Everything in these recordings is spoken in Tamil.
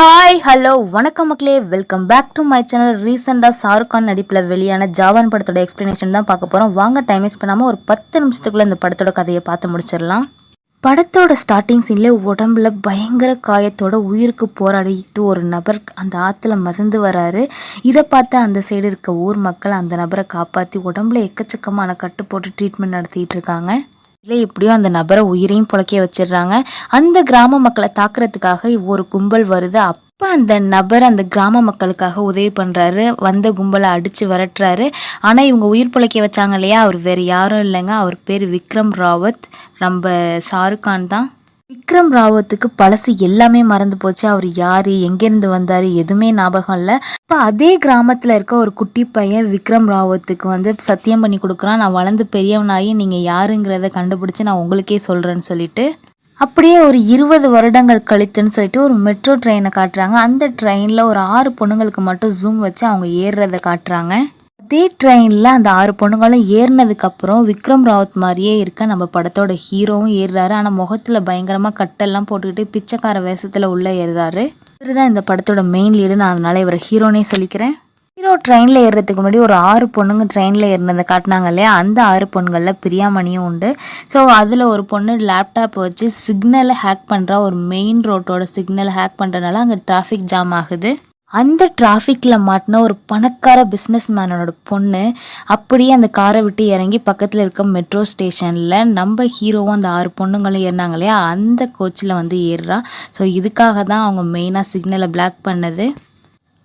ஹாய் ஹலோ வணக்கம் மக்களே. Welcome back to my channel ரீசெண்டாக ஷாருக் கான் நடிப்பில் வெளியான ஜாவான் படத்தோட எக்ஸ்ப்ளனேஷன் தான் பார்க்க போகிறோம் வாங்க டைம் வேஸ்ட் பண்ணாமல் ஒரு பத்து நிமிஷத்துக்குள்ளே இந்த படத்தோட கதையை பார்த்து முடிச்சிடலாம். படத்தோட ஸ்டார்டிங் சீன்ல உடம்புல பயங்கர காயத்தோட உயிருக்கு போராடிட்டு ஒரு நபர் அந்த ஆற்றுல மிதந்து வராரு. இதை பார்த்து அந்த சைடு இருக்க ஊர் மக்கள் அந்த நபரை காப்பாற்றி உடம்புல எக்கச்சக்கமான கட்டு போட்டு ட்ரீட்மெண்ட் நடத்திட்டு இருக்காங்க. இல்லை எப்படியோ அந்த நபரை உயிரையும் புழைக்க வச்சிடுறாங்க. அந்த கிராம மக்களை தாக்குறதுக்காக ஒரு கும்பல் வருது. அப்போ அந்த நபர் அந்த கிராம மக்களுக்காக உதவி பண்ணுறாரு வந்த கும்பலை அடித்து விரட்டுறாரு. ஆனால் இவங்க உயிர் பிழைக்க வச்சாங்க இல்லையா? அவர் வேறு யாரும் இல்லைங்க. அவர் பேர் விக்ரம் ராவத். நம்ம ஷாருக்கான் தான். விக்ரம் ராவத்துக்கு பழசு எல்லாமே மறந்து போச்சு. அவர் யாரு எங்கேருந்து வந்தாரு எதுவுமே ஞாபகம் இல்லை. இப்போ அதே கிராமத்தில் இருக்க ஒரு குட்டி பையன் விக்ரம் ராவத்துக்கு வந்து சத்தியம் பண்ணி கொடுக்குறான். நான் வளர்ந்து பெரியவனாகி நீங்கள் யாருங்கிறத கண்டுபிடிச்சு நான் உங்களுக்கே சொல்கிறேன்னு சொல்லிட்டு அப்படியே ஒரு இருபது வருடங்கள் கழித்துன்னு சொல்லிட்டு ஒரு மெட்ரோ ட்ரெயினை காட்டுறாங்க. அந்த ட்ரெயினில் ஒரு ஆறு பொண்ணுங்களுக்கு மட்டும் ஜூம் வச்சு அவங்க ஏறுறதை காட்டுறாங்க. அதே ட்ரெயினில் அந்த ஆறு பொண்ணுங்களும் ஏறினதுக்கப்புறம் விக்ரம் ராவத் மாதிரியே இருக்க நம்ம படத்தோட ஹீரோவும் ஏறுறாரு. ஆனால் முகத்தில் பயங்கரமாக கட்டெல்லாம் போட்டுக்கிட்டு பிச்சைக்கார வேஷத்தில் உள்ளே ஏறுறாரு. இவர் தான் இந்த படத்தோட மெயின் லீடு நான் அதனால் இவரை ஹீரோனே சொல்லிக்கிறேன். ஹீரோ ட்ரெயினில் ஏறுறதுக்கு முன்னாடி ஒரு ஆறு பொண்ணுங்க ட்ரெயினில் ஏறினதை காட்டினாங்க இல்லையா? அந்த ஆறு பொண்ணுங்களில் பிரியாமணியும் உண்டு. ஸோ அதில் ஒரு பொண்ணு லேப்டாப் வச்சு சிக்னலை ஹேக் பண்ணுறா ஒரு மெயின் ரோட்டோட சிக்னலை ஹேக் பண்ணுறதுனால அங்கே டிராஃபிக் ஜாம் ஆகுது. அந்த டிராஃபிக்கில் மாட்டின ஒரு பணக்கார பிஸ்னஸ் மேனோட பொண்ணு அப்படியே அந்த காரை விட்டு இறங்கி பக்கத்தில் இருக்க மெட்ரோ ஸ்டேஷனில் நம்ம ஹீரோவும் அந்த ஆறு பொண்ணுங்களும் ஏறினாங்க இல்லையா? அந்த கோச்சில் வந்து ஏறுறா. ஸோ இதுக்காக தான் அவங்க மெயினாக சிக்னலை பிளாக் பண்ணது.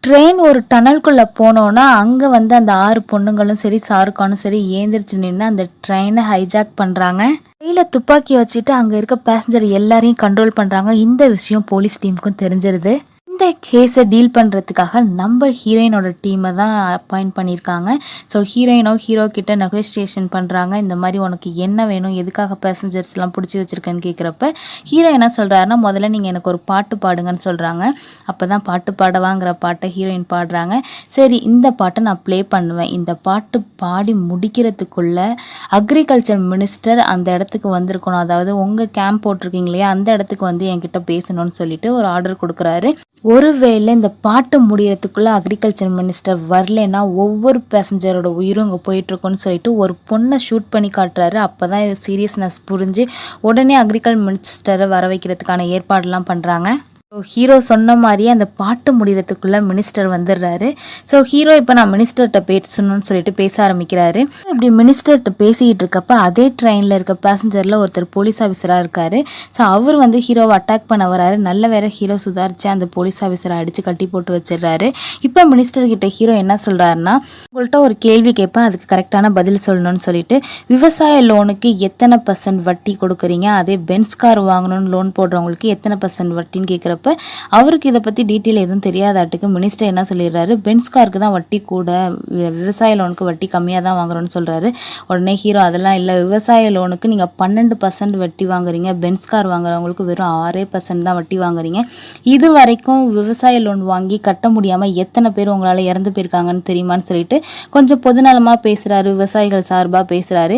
ட்ரெயின் ஒரு டனல்குள்ளே போனோன்னா அங்கே வந்து அந்த ஆறு பொண்ணுங்களும் சரி சாருக்கானும் சரி ஏந்திரிச்சு நின்று அந்த ட்ரெயினை ஹைஜாக் பண்ணுறாங்க கையில் துப்பாக்கி வச்சுட்டு அங்கே இருக்க பேசஞ்சர் எல்லாரையும் கண்ட்ரோல் பண்ணுறாங்க இந்த விஷயம் போலீஸ் டீமுக்கும் தெரிஞ்சிருது. இந்த கேஸை டீல் பண்ணுறதுக்காக நம்ம ஹீரோயினோட டீமை தான் அப்பாயிண்ட் பண்ணியிருக்காங்க. ஸோ ஹீரோயினோ ஹீரோ கிட்ட நெகோசியேஷன் பண்ணுறாங்க இந்த மாதிரி உனக்கு என்ன வேணும் எதுக்காக பேசஞ்சர்ஸ்லாம் பிடிச்சி வச்சுருக்கேன்னு கேட்குறப்ப ஹீரோ என்ன சொல்கிறாருன்னா முதல்ல நீங்கள் எனக்கு ஒரு பாட்டு பாடுங்கன்னு சொல்கிறாங்க அப்போ தான் பாட்டு பாடவாங்கிற பாட்டை ஹீரோயின் பாடுறாங்க. சரி இந்த பாட்டை நான் ப்ளே பண்ணுவேன். இந்த பாட்டு பாடி முடிக்கிறதுக்குள்ள அக்ரிகல்ச்சர் மினிஸ்டர் அந்த இடத்துக்கு வந்திருக்கணும். அதாவது உங்கள் கேம்ப் போட்டிருக்கீங்க இல்லையா அந்த இடத்துக்கு வந்து என்கிட்ட பேசணும்னு சொல்லிட்டு ஒரு ஆர்டர் கொடுக்குறாரு. ஒருவேளை இந்த பாட்டு முடியறதுக்குள்ளே அக்ரிகல்ச்சர் மினிஸ்டர் வரலன்னா ஒவ்வொரு பேசஞ்சரோட உயிரும் இங்கே போயிட்டுருக்கோன்னு சொல்லிட்டு ஒரு பொண்ணை ஷூட் பண்ணி காட்டுறாரு. அப்போ தான் சீரியஸ்னஸ் புரிஞ்சு உடனே அக்ரிகல் மினிஸ்டரை வர வைக்கிறதுக்கான ஏற்பாடெலாம் பண்ணுறாங்க ஸோ ஹீரோ சொன்ன மாதிரியே அந்த பாட்டு முடிகிறதுக்குள்ளே மினிஸ்டர் வந்துடுறாரு. ஸோ ஹீரோ இப்போ நான் மினிஸ்டர்கிட்ட பேசணும்னு சொல்லிட்டு பேச ஆரம்பிக்கிறாரு. இப்படி மினிஸ்டர்கிட்ட பேசிக்கிட்டு இருக்கப்ப அதே ட்ரெயினில் இருக்க பேசஞ்சரில் ஒருத்தர் போலீஸ் ஆஃபீஸராக இருக்கார். ஸோ அவர் வந்து ஹீரோவை அட்டாக் பண்ண வராரு. நல்ல வேற ஹீரோ சுதாரிச்சு அந்த போலீஸ் ஆஃபீஸரை அடித்து கட்டி போட்டு வச்சிடுறாரு. இப்போ மினிஸ்டர்கிட்ட ஹீரோ என்ன சொல்கிறாருன்னா உங்கள்கிட்ட ஒரு கேள்வி கேட்பேன் அதுக்கு கரெக்டான பதில் சொல்லணும்னு சொல்லிட்டு விவசாய லோனுக்கு எத்தனை பர்சன்ட் வட்டி கொடுக்குறீங்க? அதே பென்ஸ் கார் வாங்கணும்னு லோன் போடுறவங்களுக்கு எத்தனை பர்சன்ட் வட்டின்னு கேட்குறப்ப அவருக்கு இதை பற்றி டீட்டெயில் எதுவும் தெரியாதாட்டுக்கு மினிஸ்டர் என்ன சொல்லிடுறாரு? பென்ஸ்காருக்கு தான் வட்டி கூட விவசாய லோனுக்கு வட்டி கம்மியாக தான் வாங்குறோன்னு சொல்கிறாரு உடனே ஹீரோ அதெல்லாம் இல்லை விவசாய லோனுக்கு நீங்கள் பன்னெண்டு பர்சன்ட் வட்டி வாங்குறீங்க. பென்ஸ் கார் வாங்குறவங்களுக்கு வெறும் ஆறே பர்சன்ட் தான் வட்டி வாங்குறீங்க. இது வரைக்கும் விவசாய லோன் வாங்கி கட்ட முடியாமல் எத்தனை பேர் உங்களால் இறந்து போயிருக்காங்கன்னு தெரியுமான்னு சொல்லிட்டு கொஞ்சம் பொதுநலமாக பேசுகிறாரு விவசாயிகள் சார்பாக பேசுகிறாரு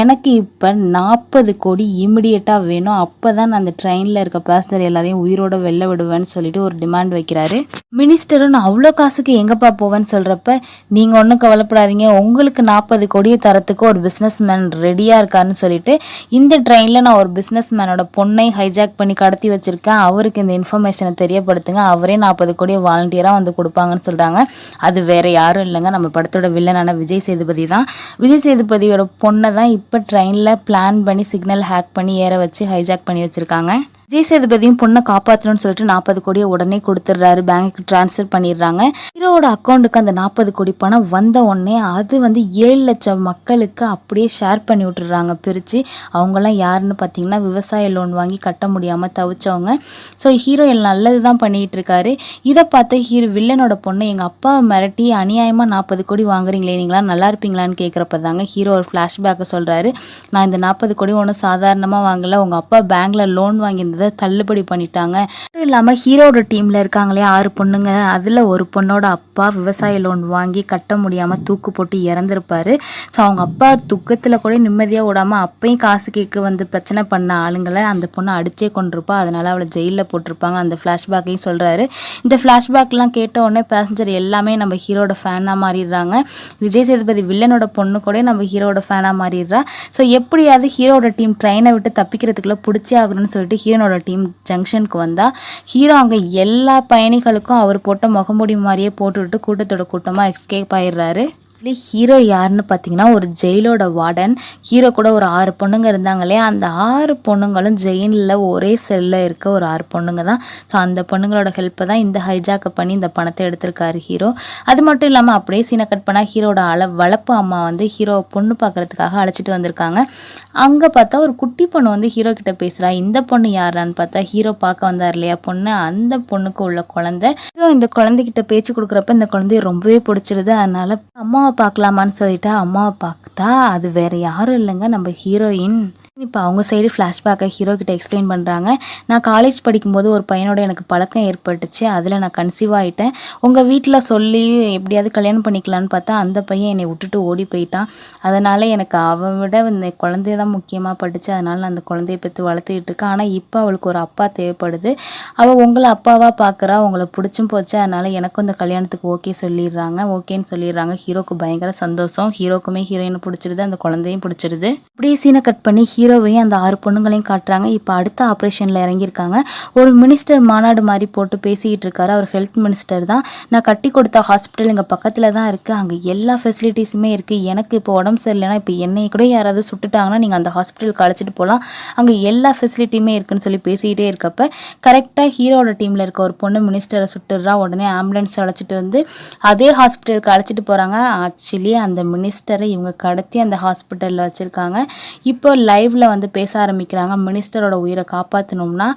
எனக்கு இப்போ நாற்பது கோடி இமிடியேட்டாக வேணும். அப்போ தான் நான் அந்த ட்ரெயினில் இருக்க பேசஞ்சர் எல்லாரையும் உயிரோட வெளில விடுவேன்னு சொல்லிட்டு ஒரு டிமாண்ட் வைக்கிறாரு. மினிஸ்டரும் நான் அவ்வளோ காசுக்கு எங்கப்பா போவேன்னு சொல்கிறப்ப நீங்கள் ஒன்றும் கவலைப்படாதீங்க. உங்களுக்கு நாற்பது கோடியை தரத்துக்கு ஒரு பிஸ்னஸ் மேன் ரெடியாக இருக்காருன்னு சொல்லிட்டு இந்த ட்ரெயினில் நான் ஒரு பிஸ்னஸ் மேனோட பொண்ணை ஹைஜாக் பண்ணி கடத்தி வச்சிருக்கேன். அவருக்கு இந்த இன்ஃபர்மேஷனை தெரியப்படுத்துங்க. அவரே நாற்பது கோடியை வாலண்டியராக வந்து கொடுப்பாங்கன்னு சொல்கிறாங்க அது வேற யாரும் இல்லைங்க. நம்ம படத்தோட வில்லனான விஜய் சேதுபதி தான். விஜய் சேதுபதியோட பொண்ணை தான் இப்போ ட்ரெயினில் பிளான் பண்ணி சிக்னல் ஹேக் பண்ணி ஏற வச்சு ஹைஜாக் பண்ணி வச்சிருக்காங்க. விஜய் சேதுபதியும் பொண்ணை காப்பாற்றணும்னு சொல்லிட்டு நாற்பது கோடியை உடனே கொடுத்துட்றாரு. பேங்க்கு ட்ரான்ஸ்ஃபர் பண்ணிடுறாங்க. ஹீரோவோட அக்கௌண்ட்டுக்கு அந்த நாற்பது கோடி பணம் வந்த உடனே அது வந்து ஏழு லட்சம் மக்களுக்கு அப்படியே ஷேர் பண்ணி விட்டுறாங்க பிரித்து அவங்கெல்லாம் யாருன்னு பார்த்தீங்கன்னா விவசாய லோன் வாங்கி கட்ட முடியாமல் தவிச்சவங்க. ஸோ ஹீரோ எல்லாம் நல்லது தான் பண்ணிகிட்டு இருக்காரு இதை பார்த்து ஹீரோ வில்லனோட பொண்ணு எங்கள் அப்பா மிரட்டி அநியாயமாக நாற்பது கோடி வாங்குறீங்களே நீங்களா நல்லா இருப்பீங்களான்னு கேட்குறப்ப தாங்க ஹீரோ ஒரு ஃப்ளாஷ்பேக்கை சொல்கிறாரு நான் இந்த நாற்பது கோடி ஒன்றும் சாதாரணமாக வாங்கலை. உங்கள் அப்பா பேங்க்கில் லோன் வாங்கியிருந்தது இருந்ததை தள்ளுபடி பண்ணிட்டாங்க. மட்டும் இல்லாமல் ஹீரோட டீமில் இருக்காங்களே ஆறு பொண்ணுங்க. அதில் ஒரு பொண்ணோட அப்பா விவசாய லோன் வாங்கி கட்ட முடியாமல் தூக்கு போட்டு இறந்துருப்பாரு. ஸோ அவங்க அப்பா துக்கத்தில் கூட நிம்மதியாக விடாமல் அப்பையும் காசு கேட்க வந்து பிரச்சனை பண்ண ஆளுங்களை அந்த பொண்ணை அடிச்சே கொண்டிருப்பா. அதனால் அவளை ஜெயிலில் போட்டிருப்பாங்க. அந்த ஃப்ளாஷ்பேக்கையும் சொல்கிறாரு இந்த ஃப்ளாஷ்பேக்லாம் கேட்ட உடனே பேசஞ்சர் எல்லாமே நம்ம ஹீரோட ஃபேனாக மாறிடுறாங்க. விஜய் சேதுபதி வில்லனோட பொண்ணு கூட நம்ம ஹீரோட ஃபேனாக மாறிடுறா. ஸோ எப்படியாவது ஹீரோட டீம் ட்ரெயினை விட்டு தப்பிக்கிறதுக்குள்ளே பிடிச்சே ஆகணும்னு சொல்லிட்டு ஹீரோனோட டீம் ஜங்ஷனுக்கு வந்தால் ஹீரோ அங்கே எல்லா பயணிகளுக்கும் அவர் போட்ட முகமூடி மாதிரியே போட்டுவிட்டு கூட்டத்தோட கூட்டமாக எஸ்கேப் ஆயிடுறாரு. ஹீரோ யாருன்னு பார்த்தீங்கன்னா ஒரு ஜெயிலோட வார்டன் ஹீரோ கூட ஒரு ஆறு பொண்ணுங்க இருந்தாங்க இல்லையா? அந்த ஆறு பொண்ணுங்களும் ஜெயிலில் ஒரே செல்லில் இருக்க ஒரு ஆறு பொண்ணுங்க தான். ஸோ அந்த பொண்ணுங்களோட ஹெல்ப்பை தான் இந்த ஹைஜாக்கப் பண்ணி இந்த பணத்தை எடுத்திருக்காரு ஹீரோ. அது மட்டும் இல்லாமல் அப்படியே சீனை கட் பண்ணால் ஹீரோட அள வளர்ப்பு அம்மா வந்து ஹீரோ பொண்ணு பார்க்கறதுக்காக அழைச்சிட்டு வந்திருக்காங்க. அங்கே பார்த்தா ஒரு குட்டி பொண்ணு வந்து ஹீரோ கிட்ட பேசுகிறா இந்த பொண்ணு யாரான்னு பார்த்தா ஹீரோ பார்க்க வந்தார் இல்லையா பொண்ணு? அந்த பொண்ணுக்கு உள்ள குழந்தை. ஹீரோ இந்த குழந்தைகிட்ட பேச்சு கொடுக்குறப்ப இந்த குழந்தைய ரொம்பவே பிடிச்சிருது. அதனால அம்மாவை பார்க்கலாமான்னு சொல்லிட்டு அம்மாவை பார்த்தா அது வேற யாரும் இல்லைங்க. நம்ம ஹீரோயின் இப்போ அவங்க சைடு ஃப்ளாஷ்பேக்கை ஹீரோ கிட்ட எக்ஸ்பிளைன் பண்ணுறாங்க நான் காலேஜ் படிக்கும்போது ஒரு பையனோட எனக்கு பழக்கம் ஏற்பட்டுச்சு. அதில் நான் கன்சீவ் ஆகிட்டேன் உங்கள் வீட்டில் சொல்லி எப்படியாவது கல்யாணம் பண்ணிக்கலான்னு பார்த்தா அந்த பையன் என்னை விட்டுட்டு ஓடி போயிட்டான். அதனால் எனக்கு அவன் விட இந்த குழந்தைய தான் முக்கியமாக பட்டுச்சு. அதனால் நான் அந்த குழந்தைய பற்றி வளர்த்துக்கிட்டு இருக்கேன். ஆனால் இப்போ அவளுக்கு ஒரு அப்பா தேவைப்படுது. அவள் உங்களை அப்பாவாக பார்க்குறா உங்களை பிடிச்சும் போச்சு. அதனால் எனக்கும் இந்த கல்யாணத்துக்கு ஓகே சொல்லிடுறாங்க. ஓகேன்னு சொல்லிடுறாங்க. ஹீரோக்கு பயங்கர சந்தோஷம். ஹீரோக்குமே ஹீரோயினை பிடிச்சிருது. அந்த குழந்தையும் பிடிச்சிருது. அப்படியே சீனை கட் பண்ணி ஹீரோ ஹீரோவையும் அந்த ஆறு பொண்ணுங்களையும் காட்டுறாங்க. இப்போ அடுத்த ஆப்ரேஷனில் இறங்கியிருக்காங்க. ஒரு மினிஸ்டர் மாநாடு மாதிரி போட்டு பேசிக்கிட்டு இருக்காரு. அவர் ஹெல்த் மினிஸ்டர் தான். நான் கட்டி கொடுத்த ஹாஸ்பிட்டல் இங்கே பக்கத்தில் தான் இருக்குது அங்கே எல்லா ஃபெசிலிட்டிஸுமே இருக்குது எனக்கு இப்போ உடம்பு சரியில்லைனா இப்போ என்னை கூட யாராவது சுட்டுட்டாங்கன்னா நீங்கள் அந்த ஹாஸ்பிட்டலுக்கு அழைச்சிட்டு போகலாம் அங்கே எல்லா ஃபெசிலிட்டியுமே இருக்குன்னு சொல்லி பேசிக்கிட்டே இருக்கப்ப கரெக்டாக ஹீரோட டீமில் இருக்க ஒரு பொண்ணு மினிஸ்டரை சுட்டுடுறா. உடனே ஆம்புலன்ஸ் அழைச்சிட்டு வந்து அதே ஹாஸ்பிட்டலுக்கு அழைச்சிட்டு போகிறாங்க ஆக்சுவலி அந்த மினிஸ்டரை இவங்க கடத்தி அந்த ஹாஸ்பிட்டலில் வச்சுருக்காங்க. இப்போ லைவ் லைவில் வந்து பேச ஆரம்பிக்கிறாங்க. மினிஸ்டரோட உயிரை காப்பாற்றணும்னா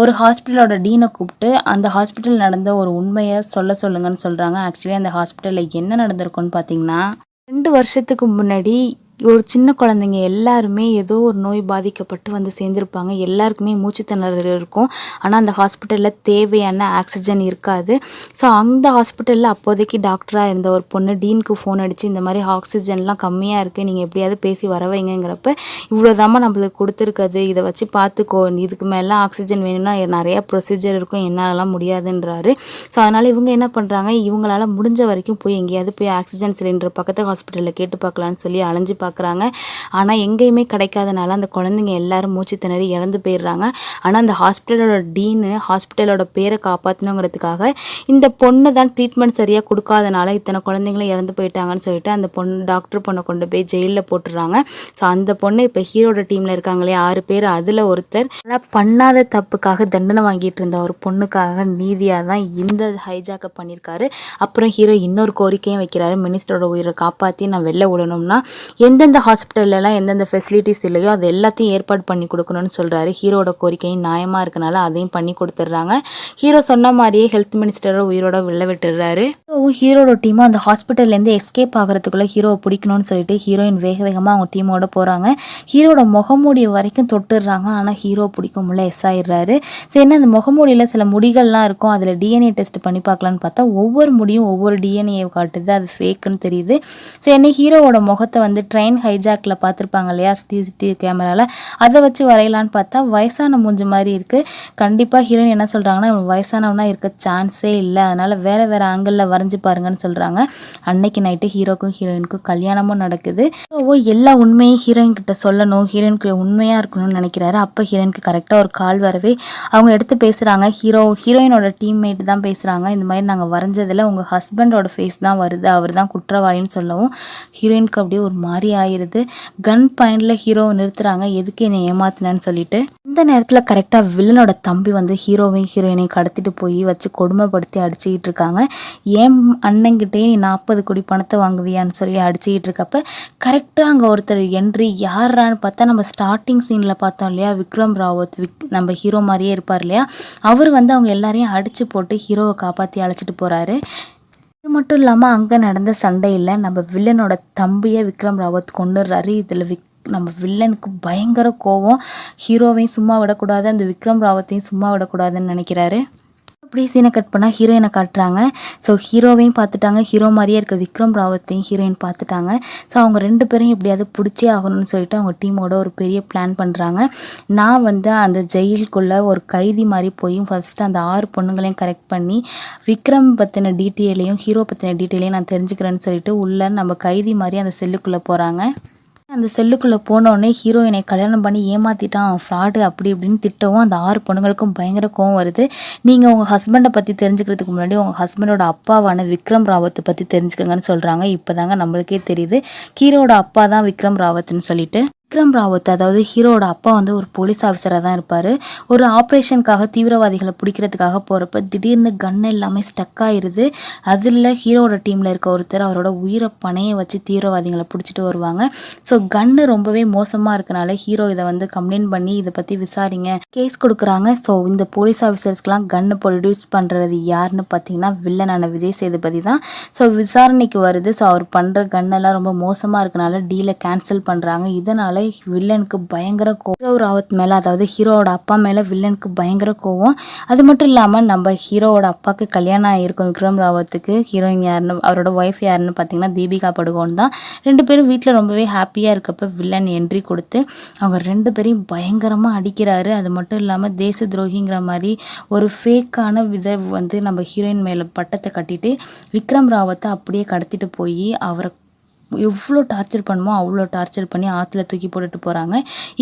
ஒரு ஹாஸ்பிட்டலோட டீனை கூப்பிட்டு அந்த ஹாஸ்பிட்டல் நடந்த ஒரு உண்மையை சொல்ல சொல்லுங்கன்னு சொல்கிறாங்க ஆக்சுவலி அந்த ஹாஸ்பிட்டலில் என்ன நடந்திருக்குன்னு பார்த்தீங்கன்னா ரெண்டு வருஷத்துக்கு முன்னாடி ஒரு சின்ன குழந்தைங்க எல்லாருமே ஏதோ ஒரு நோய் பாதிக்கப்பட்டு வந்து சேர்ந்துருப்பாங்க. எல்லாருக்குமே மூச்சுத்திணறல் இருக்கும். ஆனால் அந்த ஹாஸ்பிட்டலில் தேவையான ஆக்சிஜன் இருக்காது. ஸோ அந்த ஹாஸ்பிட்டலில் அப்போதைக்கு டாக்டராக இருந்த ஒரு பொண்ணு டீனுக்கு ஃபோன் அடித்து இந்த மாதிரி ஆக்சிஜன்லாம் கம்மியாக இருக்குது நீங்கள் எப்படியாவது பேசி வர வைங்கிறப்ப இவ்வளோதாம்மா நம்மளுக்கு கொடுத்துருக்குது இதை வச்சு பார்த்துக்கோ இதுக்கு மேலே ஆக்சிஜன் வேணும்னா நிறையா ப்ரொசீஜர் இருக்கும். என்னாலலாம் முடியாதுன்றாரு. ஸோ அதனால் இவங்க என்ன பண்ணுறாங்க இவங்களால் முடிஞ்ச வரைக்கும் போய் எங்கேயாவது போய் ஆக்சிஜன் சிலிண்டர் பக்கத்து ஹாஸ்பிட்டலில் கேட்டு பார்க்கலான்னு சொல்லி அலைஞ்சு பார்க்குறாங்க. ஆனால் எங்கேயுமே கிடைக்காதனால அந்த குழந்தைங்க எல்லாரும் மூச்சு திணறி இறந்து போயிடுறாங்க. ஆனால் அந்த ஹாஸ்பிட்டலோட டீனு ஹாஸ்பிட்டலோட பேரை காப்பாற்றணுங்கிறதுக்காக இந்த பொண்ணு தான் ட்ரீட்மெண்ட் சரியாக கொடுக்காதனால இத்தனை குழந்தைங்களும் இறந்து போயிட்டாங்கன்னு சொல்லிட்டு அந்த பொண்ணு டாக்டர் பொண்ணை கொண்டு போய் ஜெயிலில் போட்டுடுறாங்க. ஸோ அந்த பொண்ணு இப்போ ஹீரோட டீமில் இருக்காங்களே ஆறு பேர். அதில் ஒருத்தர் ஆனால் பண்ணாத தப்புக்காக தண்டனை வாங்கிட்டு இருந்த ஒரு பொண்ணுக்காக நீதியாக தான் இந்த ஹைஜாக்கை பண்ணியிருக்காரு. அப்புறம் ஹீரோ இன்னொரு கோரிக்கையும் வைக்கிறாரு. மினிஸ்டரோட உயிரை காப்பாற்றி நான் வெளில விடணும்னா எந்தெந்த ஹாஸ்பிட்டல்லலாம் எந்தெந்த ஃபெசிலிட்டிஸ் இல்லையோ அது எல்லாத்தையும் ஏற்பாடு பண்ணி கொடுக்கணும்னு சொல்கிறாரு ஹீரோட கோரிக்கையும் நியாயமாக இருக்கனால அதையும் பண்ணி கொடுத்துட்றாங்க. ஹீரோ சொன்ன மாதிரியே ஹெல்த் மினிஸ்டரை உயிரோட வெளில விட்டுடுறாரு. ஹீரோவும் ஹீரோட டீமும் அந்த ஹாஸ்பிட்டல்லேருந்து எஸ்கேப் ஆகிறதுக்குள்ளே ஹீரோவை பிடிக்கணும்னு சொல்லிட்டு ஹீரோயின் வேக வேகமாக அவங்க டீமோட போகிறாங்க ஹீரோட முகமூடி வரைக்கும் தொட்டுடுறாங்க. ஆனால் ஹீரோ பிடிக்க முடியல எஸ் ஆயிடுறாரு. சரி என்ன அந்த முகமூடியில் சில முடிகள்லாம் இருக்கும். அதில் டிஎன்ஏ டெஸ்ட் பண்ணி பார்க்கலான்னு பார்த்தா ஒவ்வொரு முடியும் ஒவ்வொரு டிஎன்ஏ காட்டுது. அது ஃபேக்குன்னு தெரியுது. சரி என்ன ஹீரோவோட முகத்தை வந்து ட்ரெயின் ஹைஜாக்கில் பார்த்துருப்பாங்க இல்லையா? சிசிடிவி கேமராவில் அதை வச்சு வரையலான்னு பார்த்தா வயசான மூஞ்சி மாதிரி இருக்குது கண்டிப்பாக ஹீரோயின் என்ன சொல்கிறாங்கன்னா இவன் வயசானவனா இருக்க சான்ஸே இல்லை. அதனால் வேறு வேறு ஆங்கிளில் வரைஞ்சி பாருங்கன்னு சொல்கிறாங்க அன்னைக்கு நைட்டு ஹீரோக்கும் ஹீரோயினுக்கும் கல்யாணமும் நடக்குது. ஓ எல்லா உண்மையும் ஹீரோயின் கிட்ட சொல்லணும். ஹீரோயினுக்கு உண்மையாக இருக்கணும்னு நினைக்கிறாரு. அப்போ ஹீரோயினுக்கு கரெக்டாக ஒரு கால் வரவே அவங்க எடுத்து பேசுகிறாங்க ஹீரோ ஹீரோயினோட டீம்மேட் தான் பேசுகிறாங்க இந்த மாதிரி நாங்கள் வரைஞ்சதில் உங்கள் ஹஸ்பண்டோட ஃபேஸ் தான் வருது. அவர் தான் குற்றவாளின்னு சொல்லவும் ஹீரோயினுக்கு அப்படியே ஒரு மாதிரி ஆயிடுது. கன் பாயிண்டில் ஹீரோவை நிறுத்துறாங்க. எதுக்கு என்னை ஏமாத்தினேன்னு சொல்லிட்டு. இந்த நேரத்தில் கரெக்டாக வில்லனோட தம்பி வந்து ஹீரோவையும் ஹீரோயினையும் கடத்திட்டு போய் வச்சு கொடுமைப்படுத்தி அடிச்சுக்கிட்டு இருக்காங்க. ஏன் அண்ணங்கிட்டே நீ நாற்பது கோடி பணத்தை வாங்குவியான்னு சொல்லி அடிச்சுக்கிட்டு இருக்கப்ப கரெக்டாக அங்கே ஒருத்தர் என்ட்ரி யாரான்னு பார்த்தா நம்ம ஸ்டார்டிங் சீனில் பார்த்தோம் இல்லையா விக்ரம் ராவத் விக் நம்ம ஹீரோ மாதிரியே இருப்பார் இல்லையா? அவர் வந்து அவங்க எல்லாரையும் அடித்து போட்டு ஹீரோவை காப்பாற்றி அழைச்சிட்டு போகிறாரு இது மட்டும் இல்லாமல் அங்கே நடந்த சண்டையில் நம்ம வில்லனோட தம்பியை விக்ரம் ராவத் கொண்டுடுறாரு இதில் விக் நம்ம வில்லனுக்கு பயங்கர கோவம். ஹீரோவையும் சும்மா விடக்கூடாது அந்த விக்ரம் ராவத்தையும் சும்மா விடக்கூடாதுன்னு நினைக்கிறாரு. அப்படியே சீனை கட் பண்ணால் ஹீரோயினை காட்டுறாங்க. ஸோ ஹீரோவையும் பார்த்துட்டாங்க. ஹீரோ மாதிரியே இருக்க விக்ரம் ராவத்தையும் ஹீரோயின் பார்த்துட்டாங்க. ஸோ அவங்க ரெண்டு பேரும் எப்படியாவது பிடிச்சே ஆகணும்னு சொல்லிட்டு அவங்க டீமோட ஒரு பெரிய பிளான் பண்ணுறாங்க நான் வந்து அந்த ஜெயிலுக்குள்ளே ஒரு கைதி மாதிரி போய் ஃபஸ்ட்டு அந்த ஆறு பொண்ணுங்களையும் கரெக்ட் பண்ணி விக்ரம் பற்றின டீட்டெயிலையும் ஹீரோ பற்றின டீட்டெயிலையும் நான் தெரிஞ்சுக்கிறேன்னு சொல்லிட்டு உள்ளே நம்ம கைதி மாதிரி அந்த செல்லுக்குள்ளே போகிறாங்க அந்த செல்லுக்குள்ளே போனோடனே ஹீரோயினை கல்யாணம் பண்ணி ஏமாற்றிட்டான் ஃப்ராடு அப்படி இப்படின்னு திட்டவும் அந்த ஆறு பொண்ணுங்களுக்கும் பயங்கர கோவம் வருது. நீங்கள் உங்கள் ஹஸ்பண்டை பற்றி தெரிஞ்சுக்கிறதுக்கு முன்னாடி உங்கள் ஹஸ்பண்டோட அப்பாவான விக்ரம் ராவத்தை பற்றி தெரிஞ்சுக்கங்கன்னு சொல்கிறாங்க இப்போ தாங்க நம்மளுக்கே தெரியுது. ஹீரோட அப்பா தான் விக்ரம் ராவத்னு சொல்லிட்டு. விக்ரம் ராவத் அதாவது ஹீரோட அப்பா வந்து ஒரு போலீஸ் ஆஃபீஸராக தான் இருப்பார். ஒரு ஆப்ரேஷனுக்காக தீவிரவாதிகளை பிடிக்கிறதுக்காக போகிறப்ப திடீர்னு கன் எல்லாமே ஸ்டக் ஆயிருது. அதில் ஹீரோட டீமில் இருக்க ஒருத்தர் அவரோட உயிரை பணைய வச்சு தீவிரவாதிகளை பிடிச்சிட்டு வருவாங்க. ஸோ கன்னு ரொம்பவே மோசமாக இருக்கனால ஹீரோ இதை வந்து கம்ப்ளைண்ட் பண்ணி இதை பற்றி விசாரிங்க கேஸ் கொடுக்குறாங்க. ஸோ இந்த போலீஸ் ஆஃபீஸர்ஸ்க்கெலாம் கன்னு ப்ரொடியூஸ் பண்ணுறது யாருன்னு பார்த்தீங்கன்னா வில்லனான விஜய் சேதுபதி தான். ஸோ விசாரணைக்கு வருது. ஸோ அவர் பண்ணுற கன்னெல்லாம் ரொம்ப மோசமாக இருக்கனால டீலை கேன்சல் பண்ணுறாங்க இதனால் வில்லனுக்கு பயங்கர கோவம் ஹீரோ ராவத் மேலே அதாவது ஹீரோவோட அப்பா மேலே வில்லனுக்கு பயங்கர கோவம். அது மட்டும் இல்லாமல் நம்ம ஹீரோவோட அப்பாவுக்கு கல்யாணம் ஆகிருக்கும் விக்ரம் ராவத்துக்கு. ஹீரோயின் யாருன்னு அவரோட ஒய்ஃப் யாருன்னு பார்த்தீங்கன்னா தீபிகா படுகோன் தான். ரெண்டு பேரும் வீட்டில் ரொம்பவே ஹாப்பியாக இருக்கப்ப வில்லன் என்ட்ரி கொடுத்து அவங்க ரெண்டு பேரையும் பயங்கரமாக அடிக்கிறாரு. அது மட்டும் இல்லாமல் தேச துரோகிங்கிற மாதிரி ஒரு ஃபேக்கான வித வந்து நம்ம ஹீரோயின் மேலே பட்டத்தை கட்டிட்டு விக்ரம் ராவத்தை அப்படியே கடத்திட்டு போய் அவரை எவ்வளோ டார்ச்சர் பண்ணுமோ அவ்வளோ டார்ச்சர் பண்ணி ஆற்றுல தூக்கி போட்டுட்டு போகிறாங்க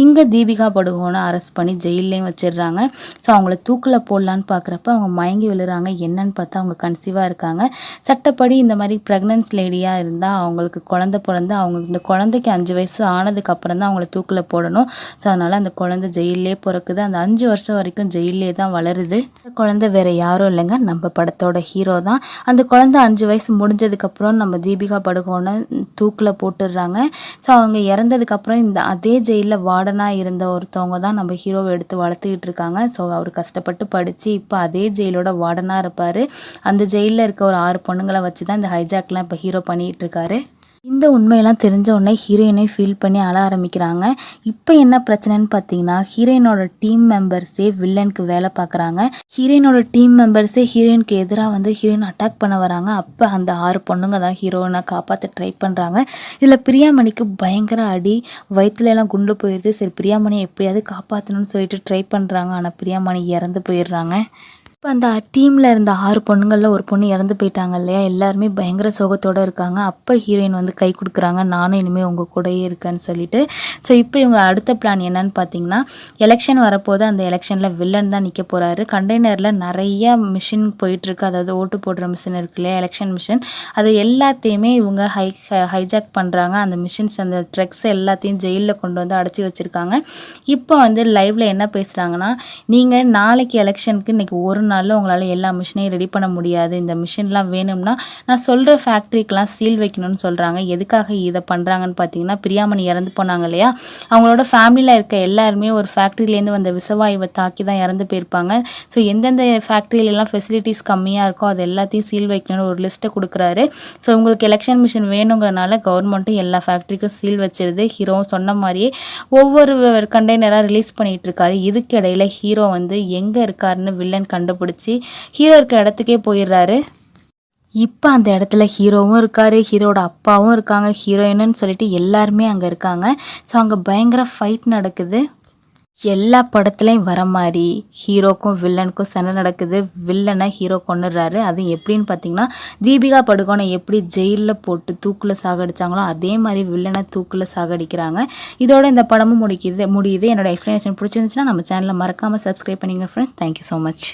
இங்கே தீபிகா படுகோனை அரெஸ்ட் பண்ணி ஜெயிலையும் வச்சிடுறாங்க. ஸோ அவங்கள தூக்கில் போடலான்னு பார்க்குறப்ப அவங்க மயங்கி விழுறாங்க. என்னன்னு பார்த்தா அவங்க கன்சீவாக இருக்காங்க. சட்டப்படி இந்த மாதிரி ப்ரெக்னன்ஸ் லேடியாக இருந்தால் அவங்களுக்கு குழந்த பிறந்து அவங்க இந்த குழந்தைக்கு அஞ்சு வயசு ஆனதுக்கு அப்புறம் தான் அவங்கள தூக்கில் போடணும். ஸோ அதனால் அந்த குழந்தை ஜெயிலே பிறக்குது. அந்த அஞ்சு வருஷம் வரைக்கும் ஜெயிலே தான் வளருது. அந்த குழந்தை வேறு யாரும் இல்லைங்க. நம்ம படத்தோட ஹீரோ தான். அந்த குழந்தை அஞ்சு வயசு முடிஞ்சதுக்கப்புறம் நம்ம தீபிகா படுகோனை தூக்கில் போட்டுடுறாங்க ஸோ அவங்க இறந்ததுக்கப்புறம் இந்த அதே ஜெயிலில் வார்டனாக இருந்த ஒருத்தவங்க தான் நம்ம ஹீரோவை எடுத்து வளர்த்துக்கிட்டு இருக்காங்க. ஸோ அவர் கஷ்டப்பட்டு படித்து இப்போ அதே ஜெயிலோட வார்டனாக இருப்பார். அந்த ஜெயிலில் இருக்க ஒரு ஆறு பொண்ணுங்களை வச்சு தான் இந்த ஹைஜாக்லாம் இப்போ ஹீரோ பண்ணிகிட்டு இருக்காரு. இந்த உண்மையெல்லாம் தெரிஞ்ச உடனே ஹீரோயினை ஃபீல் பண்ணி அழ ஆரம்பிக்கிறாங்க. இப்போ என்ன பிரச்சனைன்னு பார்த்தீங்கன்னா ஹீரோயினோட டீம் மெம்பர்ஸே வில்லனுக்கு வேலை பார்க்குறாங்க ஹீரோயினோட டீம் மெம்பர்ஸே ஹீரோயினுக்கு எதிராக வந்து ஹீரோயின் அட்டாக் பண்ண வராங்க. அப்போ அந்த ஆறு பொண்ணுங்க தான் ஹீரோயினை காப்பாற்ற ட்ரை பண்ணுறாங்க இதில் பிரியாமணிக்கு பயங்கர அடி வயிற்றுல எல்லாம் குண்டு போயிடுது சரி பிரியாமணி எப்படியாவது காப்பாற்றணும்னு சொல்லிட்டு ட்ரை பண்ணுறாங்க ஆனால் பிரியாமணி இறந்து போயிடுறாங்க. இப்போ அந்த டீமில் இருந்த ஆறு பொண்ணுங்களில் ஒரு பொண்ணு இறந்து போயிட்டாங்க இல்லையா? எல்லாருமே பயங்கர சோகத்தோடு இருக்காங்க. அப்போ ஹீரோயின் வந்து கை கொடுக்குறாங்க. நானும் இனிமேல் உங்கள் கூடயே இருக்கேன்னு சொல்லிட்டு. ஸோ இப்போ இவங்க அடுத்த பிளான் என்னன்னு பார்த்தீங்கன்னா எலெக்ஷன் வரப்போது அந்த எலெக்ஷனில் வில்லன் தான் நிற்க போகிறாரு கண்டெய்னரில் நிறைய மிஷின் போயிட்டுருக்கு. அதாவது ஓட்டு போடுற மிஷின் இருக்கு இல்லையா? எலெக்ஷன் மிஷின் அது எல்லாத்தையுமே இவங்க ஹை ஹைஜாக் பண்ணுறாங்க அந்த மிஷின்ஸ் அந்த ட்ரக்ஸ் எல்லாத்தையும் ஜெயிலில் கொண்டு வந்து அடைச்சி வச்சுருக்காங்க. இப்போ வந்து லைவில் என்ன பேசுகிறாங்கன்னா நீங்கள் நாளைக்கு எலெக்ஷனுக்கு இன்றைக்கி ஒரு நாளில் உங்களால் எல்லா மிஷினையும் ரெடி பண்ண முடியாது. இந்த மிஷின்லாம் வேணும்னா நான் சொல்கிற ஃபேக்ட்ரிக்கெலாம் சீல் வைக்கணும்னு சொல்கிறாங்க எதுக்காக இதை பண்ணுறாங்கன்னு பார்த்தீங்கன்னா பிரியாமணி இறந்து போனாங்க இல்லையா? அவங்களோட ஃபேமிலியில் இருக்க எல்லாருமே ஒரு ஃபேக்ட்ரிலேருந்து வந்த விசவாயுவை தாக்கி தான் இறந்து போயிருப்பாங்க. ஸோ எந்தெந்த ஃபேக்ட்ரியிலலாம் ஃபெசிலிட்டிஸ் கம்மியாக இருக்கோ அது எல்லாத்தையும் சீல் வைக்கணும்னு ஒரு லிஸ்ட்டை கொடுக்குறாரு. ஸோ உங்களுக்கு எலெக்ஷன் மிஷின் வேணுங்கிறனால கவர்மெண்ட்டும் எல்லா ஃபேக்ட்ரிக்கும் சீல் வச்சிருது. ஹீரோவும் சொன்ன மாதிரியே ஒவ்வொரு கண்டெய்னராக ரிலீஸ் பண்ணிகிட்டு இருக்காரு. இதுக்கு இடையில ஹீரோ வந்து எங்கே இருக்காருன்னு வில்லன் கண்டுபிடிச்சி ஹீரோ இருக்க இடத்துக்கே போயிடுறாரு. இப்போ அந்த இடத்துல ஹீரோவும் இருக்கார் ஹீரோட அப்பாவும் இருக்காங்க ஹீரோயினுன்னு சொல்லிட்டு எல்லாருமே அங்கே இருக்காங்க. ஸோ அங்கே பயங்கர ஃபைட் நடக்குது. எல்லா படத்துலையும் வர மாதிரி ஹீரோக்கும் வில்லனுக்கும் சண்டை நடக்குது. வில்லனை ஹீரோ கொண்டுடுறாரு அது எப்படின்னு பார்த்தீங்கன்னா தீபிகா படுகோனை எப்படி ஜெயிலில் போட்டு தூக்கில் சாகடிச்சாங்களோ அதே மாதிரி வில்லனை தூக்கில் சாகடிக்கிறாங்க. இதோட இந்த படமும் முடிக்குது முடியுது. என்னோட எக்ஸ்ப்ளனேஷன் பிடிச்சிருந்துச்சுன்னா நம்ம சேனலில் மறக்காமல் சப்ஸ்கிரைப் பண்ணிங்க ஃப்ரெண்ட்ஸ் தேங்க்யூ ஸோ மச்